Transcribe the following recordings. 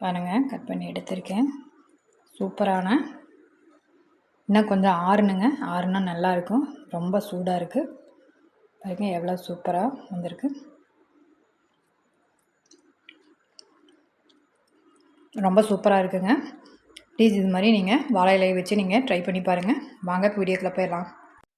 பாருங்கள் கட் பண்ணி எடுத்திருக்கேன். சூப்பரான. இன்னும் கொஞ்சம் ஆறணுங்க ஆறுனா நல்லாயிருக்கும் ரொம்ப சூடாக இருக்குது பாருங்க எவ்வளோ சூப்பராக வந்திருக்கு. ரொம்ப சூப்பராக இருக்குங்க. ப்ளீஸ் இது மாதிரி நீங்கள் வாழை இலையை வச்சு நீங்கள் ட்ரை பண்ணி பாருங்கள் வாங்க இப்போ வீடியோக்குள்ளே போயிடலாம்.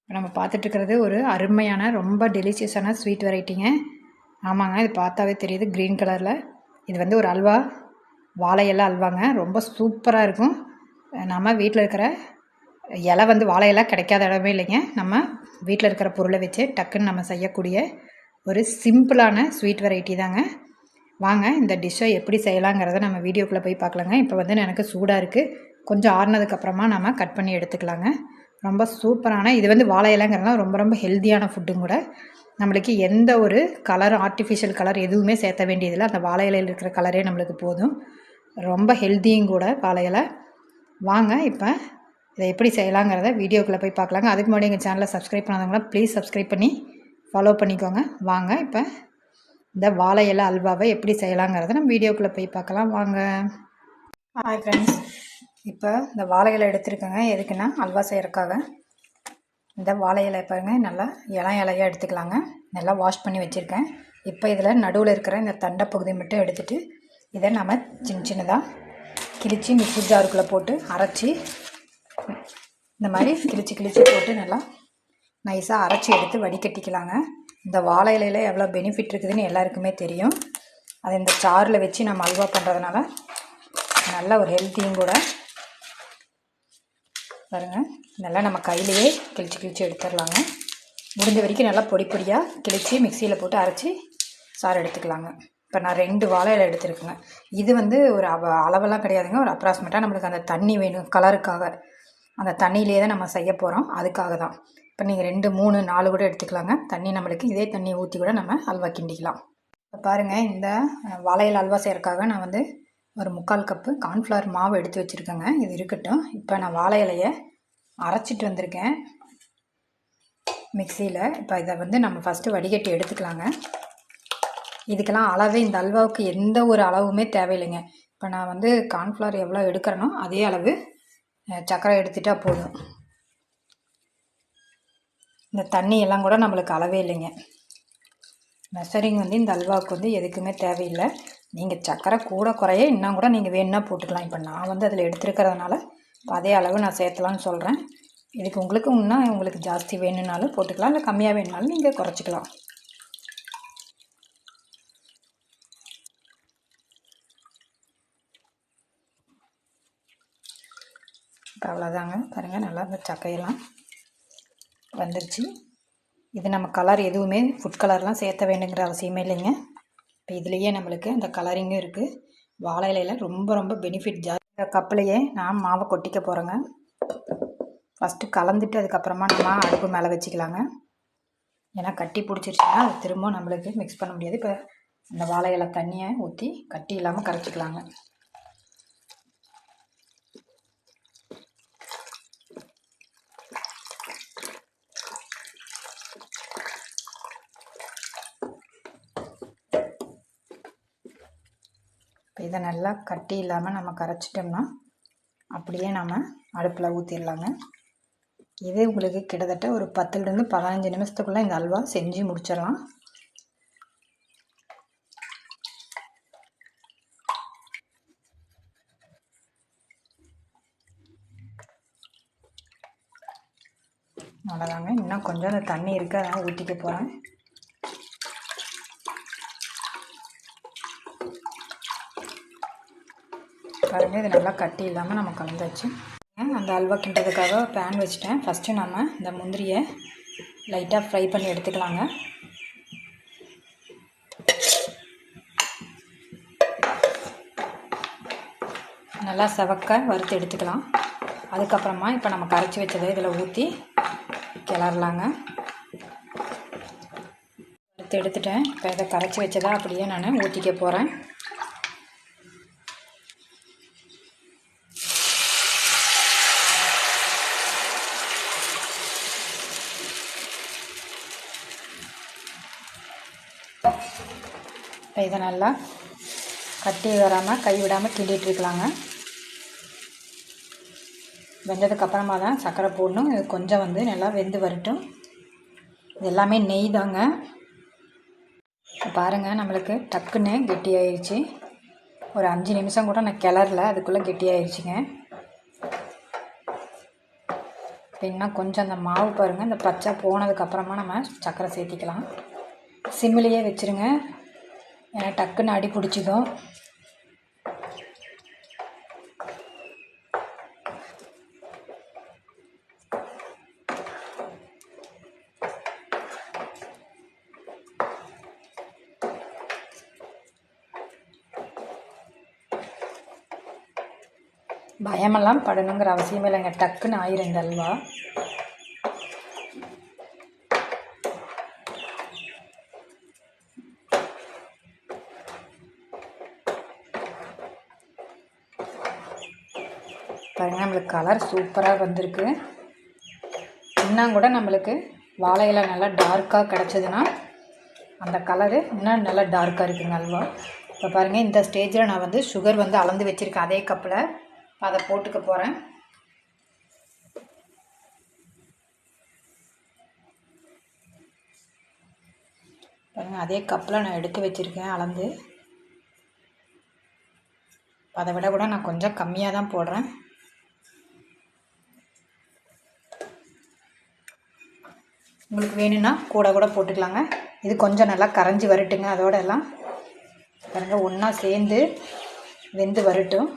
இப்போ நம்ம பார்த்துட்ருக்கிறது ஒரு அருமையான ரொம்ப டெலிஷியஸான ஸ்வீட் வெரைட்டிங்க ஆமாங்க இது பார்த்தாவே தெரியுது க்ரீன் கலரில் இது வந்து ஒரு அல்வா. வாழை அல்வாங்க. ரொம்ப சூப்பராக இருக்கும். நம்ம வீட்டில் இருக்கிற இலை வந்து வாழை கிடைக்காத இடமே இல்லைங்க. நம்ம வீட்டில் இருக்கிற பொருளை வச்சு டக்குன்னு நம்ம செய்யக்கூடிய ஒரு சிம்பிளான ஸ்வீட் வெரைட்டி தாங்க. வாங்க இந்த டிஷ்ஷை எப்படி செய்யலாங்கிறத நம்ம வீடியோக்குள்ளே போய் பார்க்கலாங்க. இப்போ வந்து எனக்கு சூடாக இருக்குது கொஞ்சம் ஆறுனதுக்கப்புறமா நம்ம கட் பண்ணி எடுத்துக்கலாங்க. ரொம்ப சூப்பரான இது வந்து வாழை இலைங்கிறதுலாம் ரொம்ப ரொம்ப ஹெல்த்தியான ஃபுட்டும் கூட. நம்மளுக்கு எந்த ஒரு கலர் ஆர்டிஃபிஷியல் கலர் எதுவுமே சேர்த்த வேண்டியதில்லை. அந்த வாழை இலையில் இருக்கிற கலரே நம்மளுக்கு போதும். ரொம்ப ஹெல்த்தியும் கூட வாழை இலை வாங்க இப்போ இதை எப்படி செய்யலாங்கிறத வீடியோக்குள்ளே போய் பார்க்கலாங்க. அதுக்கு முன்னாடி எங்கள் சேனலை சப்ஸ்கிரைப் பண்ணாதவங்களா ப்ளீஸ் சப்ஸ்கிரைப் பண்ணி ஃபாலோ பண்ணிக்கோங்க. வாங்க இப்போ இந்த வாழை இலை அல்வாவை எப்படி செய்யலாங்கிறத நம்ம வீடியோக்குள்ளே போய் பார்க்கலாம். வாங்க. ஹாய் ஃப்ரெண்ட்ஸ் இப்போ இந்த வாழை இலை எடுத்துருக்கேங்க. எதுக்குன்னா அல்வா செய்கிறக்காக இந்த வாழை இலை பாருங்க நல்லா இளம் இலையாக எடுத்துக்கலாங்க. நல்லா வாஷ் பண்ணி வச்சுருக்கேன். இப்போ இதில் நடுவில் இருக்கிற இந்த தண்டை பகுதி மட்டும் எடுத்துகிட்டு இதை நம்ம சின்ன சின்னதாக கிழித்து மிக்சர் ஜாருக்குள்ளே போட்டு அரைச்சி இந்த மாதிரி கிழிச்சு கிழிச்சு போட்டு நல்லா நைஸாக அரைச்சி எடுத்து வடிகட்டிக்கலாங்க. இந்த வாழை இலையில் எவ்வளோ பெனிஃபிட் இருக்குதுன்னு எல்லாருக்குமே தெரியும். அது இந்த சாறில் வச்சு நம்ம அல்வா பண்ணுறதுனால நல்ல ஒரு ஹெல்த்தியும் கூட. பாருங்கள் நல்லா நம்ம கையிலையே கிழிச்சு கிழிச்சு எடுத்துடலாங்க. முடிஞ்ச வரைக்கும் நல்லா பொடி பொடியாக கிழித்து மிக்சியில் போட்டு அரைச்சி சாறு எடுத்துக்கலாங்க. இப்போ நான் ரெண்டு வாழை இலை எடுத்துருக்கேங்க. இது வந்து ஒரு அவ அளவெல்லாம் கிடையாதுங்க. ஒரு அப்ராக்சிமேட்டாக நம்மளுக்கு அந்த தண்ணி வேணும் கலருக்காக அந்த தண்ணியிலே தான் நம்ம செய்ய போகிறோம் அதுக்காக தான். இப்போ நீங்கள் ரெண்டு மூணு நாலு கூட எடுத்துக்கலாங்க. தண்ணி நம்மளுக்கு இதே தண்ணி ஊற்றி கூட நம்ம அல்வா கிண்டிக்கலாம். இப்போ பாருங்கள் இந்த வளையல் அல்வா செய்கிறக்காக நான் வந்து ஒரு முக்கால் கப்பு கார்ன்ஃப்ளவர் மாவு எடுத்து வச்சுருக்கேங்க. இது இருக்கட்டும். இப்போ நான் வாழை இலையை அரைச்சிட்டு வந்திருக்கேன். மிக்சியில் இப்போ இதை வந்து நம்ம ஃபஸ்ட்டு வடிகட்டி எடுத்துக்கலாங்க. இதுக்கெல்லாம் அளவே இந்த அல்வாவுக்கு எந்த ஒரு அளவுமே தேவையில்லைங்க. இப்போ நான் வந்து கார்ன்ஃப்ளவர் எவ்வளோ எடுக்கிறேனோ அதே அளவு சர்க்கரை எடுத்துட்டா போதும். இந்த தண்ணி எல்லாம் கூட நம்மளுக்கு அளவே இல்லைங்க. மெஷரிங் வந்து இந்த அல்வாவுக்கு வந்து எதுக்குமே தேவையில்லை. நீங்கள் சர்க்கரை கூட குறைய இன்னும் கூட நீங்கள் வேணுன்னா போட்டுக்கலாம். இப்போ நான் வந்து அதில் எடுத்துருக்கிறதுனால இப்போ அதே அளவு நான் சேர்த்தலான்னு சொல்கிறேன் இதுக்கு உங்களுக்கு இன்னும் உங்களுக்கு ஜாஸ்தி வேணும்னாலும் போட்டுக்கலாம். இல்லை கம்மியாக வேணுனாலும் நீங்கள் குறைச்சிக்கலாம். இப்போ அவ்வளோதாங்க. பாருங்கள் நல்லா இந்த சக்கையெல்லாம் வந்துருச்சு. இது நம்ம கலர் எதுவுமே ஃபுட் கலர்லாம் சேர்த்த வேண்டுங்கிற அவசியமே இல்லைங்க. இப்போ இதுலேயே நம்மளுக்கு அந்த கலரிங்கும் இருக்குது வாழை இலையில் ரொம்ப ரொம்ப பெனிஃபிட் ஜாஸ்தி இந்த கப்பிலையே நான் மாவை கொட்டிக்க போகிறேங்க ஃபஸ்ட்டு கலந்துட்டு அதுக்கப்புறமா நம்ம அடுப்பு மேலே வச்சுக்கலாங்க. ஏன்னா கட்டி பிடிச்சிருச்சுன்னா அது திரும்ப நம்மளுக்கு மிக்ஸ் பண்ண முடியாது. இப்போ அந்த வாழை இலை தண்ணியை ஊற்றி கட்டி இல்லாமல் கரைச்சிக்கலாங்க. இப்போ இதை நல்லா கட்டி இல்லாமல் நம்ம கரைச்சிட்டோம்னா அப்படியே நம்ம அடுப்பில் ஊற்றிடலாங்க இதே உங்களுக்கு கிட்டத்தட்ட ஒரு பத்துலேருந்து பதினஞ்சு நிமிஷத்துக்குள்ளே இந்த அல்வா செஞ்சு முடிச்சிடலாம். அவ்வளோதாங்க. இன்னும் கொஞ்சம் அந்த தண்ணி இருக்குது அதனால் ஊற்றிக்க போகிறேன் பாருங்கள் இது நல்லா கட்டி இல்லாமல் நம்ம கலந்தாச்சு. அந்த அல்வா கிண்டதுக்காக பேன் வச்சுட்டேன். ஃபஸ்ட்டு நம்ம இந்த முந்திரியை லைட்டாக ஃப்ரை பண்ணி எடுத்துக்கலாங்க. நல்லா செவக்க வறுத்து எடுத்துக்கலாம். அதுக்கப்புறமா இப்போ நம்ம கரைச்சி வச்சதை இதில் ஊற்றி கிளறலாங்க. வறுத்து எடுத்துட்டேன். இப்போ இதை கரைச்சி வச்சதை அப்படியே நான் ஊற்றிக்க போகிறேன் இப்போ இதை நல்லா கட்டி வராமல் கை விடாமல் கிண்டிகிட்டு இருக்கலாங்க. வெந்ததுக்கப்புறமா தான் சர்க்கரை போடணும். இது கொஞ்சம் வந்து நல்லா வெந்து வரட்டும். இது எல்லாமே நெய் தாங்க. பாருங்கள் நம்மளுக்கு டக்குன்னு கெட்டியாயிருச்சு ஒரு அஞ்சு நிமிஷம் கூட நான் கிளறல அதுக்குள்ளே கெட்டியாயிருச்சுங்க இப்போ இன்னும் கொஞ்சம் அந்த மாவு பாருங்கள் இந்த பச்சை போனதுக்கப்புறமா நம்ம சர்க்கரை சேர்த்திக்கலாம். சிம்மிலேயே வச்சுருங்க. ஏன்னா டக்குன்னு அடி பிடிச்சிக்கும் பயமெல்லாம் படணுங்கிற அவசியமே இல்லைங்க. டக்குன்னு ஆயிரும் இந்த அல்வா. பாருங்கள் நம்மளுக்கு கலர் சூப்பராக வந்திருக்கு. இன்னும் கூட நம்மளுக்கு வாழை இலை நல்லா டார்க்காக கிடச்சதுன்னா அந்த கலரு இன்னும் நல்லா டார்க்காக இருக்குங்க அல்வா. இப்போ பாருங்கள் இந்த ஸ்டேஜில் நான் வந்து சுகர் வந்து அளந்து வச்சுருக்கேன். அதே கப்பில் அதை போட்டுக்க போகிறேன் பாருங்கள் அதே கப்பில் நான் எடுத்து வச்சுருக்கேன் அளந்து. அதை விட கூட நான் கொஞ்சம் கம்மியாக தான் போடுறேன். உங்களுக்கு வேணும்னா கூட கூட போட்டுக்கலாங்க. இது கொஞ்சம் நல்லா கரைஞ்சி வரட்டுங்க அதோட எல்லாம். பாருங்க ஒன்றா சேர்ந்து வெந்து வரட்டும்.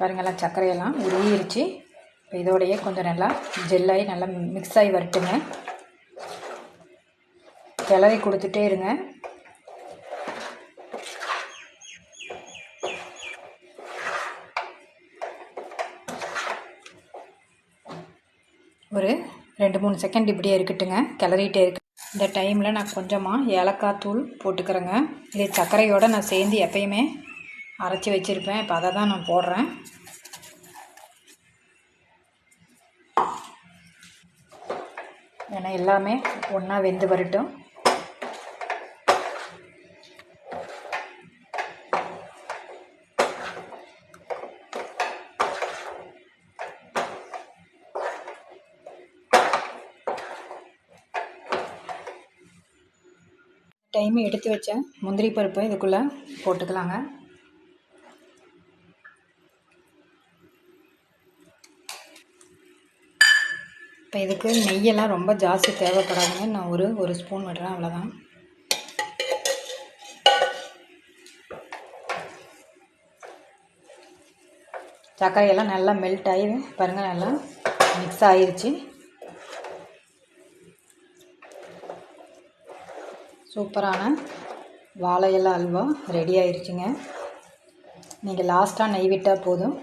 பாருங்கள்லாம் சர்க்கரையெல்லாம் உருகிருச்சு. இப்போ இதோடையே கொஞ்சம் நல்லா ஜெல்லாகி நல்லா மிக்ஸ் ஆகி வரட்டுங்க. கிளறி கொடுத்துட்டே இருங்க. ஒரு ரெண்டு மூணு செகண்ட் இப்படியே இருக்கட்டுங்க. கிளறிட்டே இருக்கு. இந்த டைமில் நான் கொஞ்சமாக ஏலக்காய் தூள் போட்டுக்கிறேங்க. இது சர்க்கரையோடு நான் சேர்ந்து எப்பயுமே அரைச்சி வச்சுருப்பேன். இப்போ அதை தான் நான் போடுறேன். ஏன்னா எல்லாமே ஒன்றா வெந்து வரட்டும். டைம் எடுத்து வச்ச முந்திரி பருப்பு இதுக்குள்ளே போட்டுக்கலாங்க. இப்போ இதுக்கு நெய்யெல்லாம் ரொம்ப ஜாஸ்தி தேவைப்படாதுங்க. நான் ஒரு ஒரு ஸ்பூன் விடுறேன் அவ்வளோதான் சர்க்கரையெல்லாம் நல்லா மெல்ட் ஆகி பாருங்கள் நல்லா மிக்ஸ் ஆகிருச்சு சூப்பரான வாழையெல்லாம் அல்வா ரெடி ஆயிடுச்சுங்க நீங்கள் லாஸ்ட்டாக நெய் விட்டால் போதும்.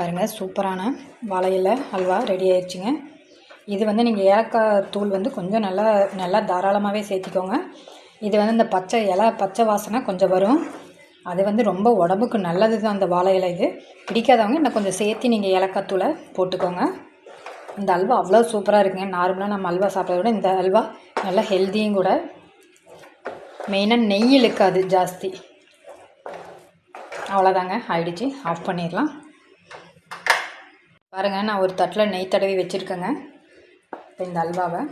பாருங்கள் சூப்பரான வாழை இலை அல்வா ரெடி ஆயிடுச்சுங்க இது வந்து நீங்கள் ஏலக்காய் தூள் வந்து கொஞ்சம் நல்லா நல்லா தாராளமாகவே சேர்த்திக்கோங்க. இது வந்து இந்த பச்சை இலை பச்சை வாசனை கொஞ்சம் வரும். அது வந்து ரொம்ப உடம்புக்கு நல்லது தான் அந்த வாழை இலை இது. பிடிக்காதவங்க இன்னும் கொஞ்சம் சேர்த்து நீங்கள் ஏலக்காய் தூளை போட்டுக்கோங்க. இந்த அல்வா அவ்வளோ சூப்பராக இருக்குங்க. நார்மலாக நம்ம அல்வா சாப்பிட்றத விட இந்த அல்வா நல்லா ஹெல்த்தியும் கூட. மெயினாக நெய் இழுக்காது ஜாஸ்தி. அவ்வளோதாங்க ஆயிடுச்சு. ஆஃப் பண்ணிடலாம். பாருங்கள் நான் ஒரு தட்டில் நெய் தடவி வச்சுருக்கேங்க. இப்போ இந்த அல்வாவை.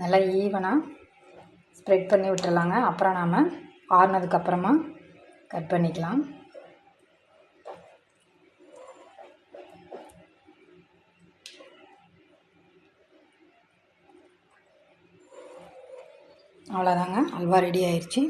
நல்லா ஈவனாக ஸ்ப்ரெட் பண்ணி விட்டுறலாங்க. அப்புறம் நாம் ஆறுனதுக்கப்புறமா கட் பண்ணிக்கலாம். அவ்வளோதாங்க அல்வா ரெடி ஆயிடுச்சு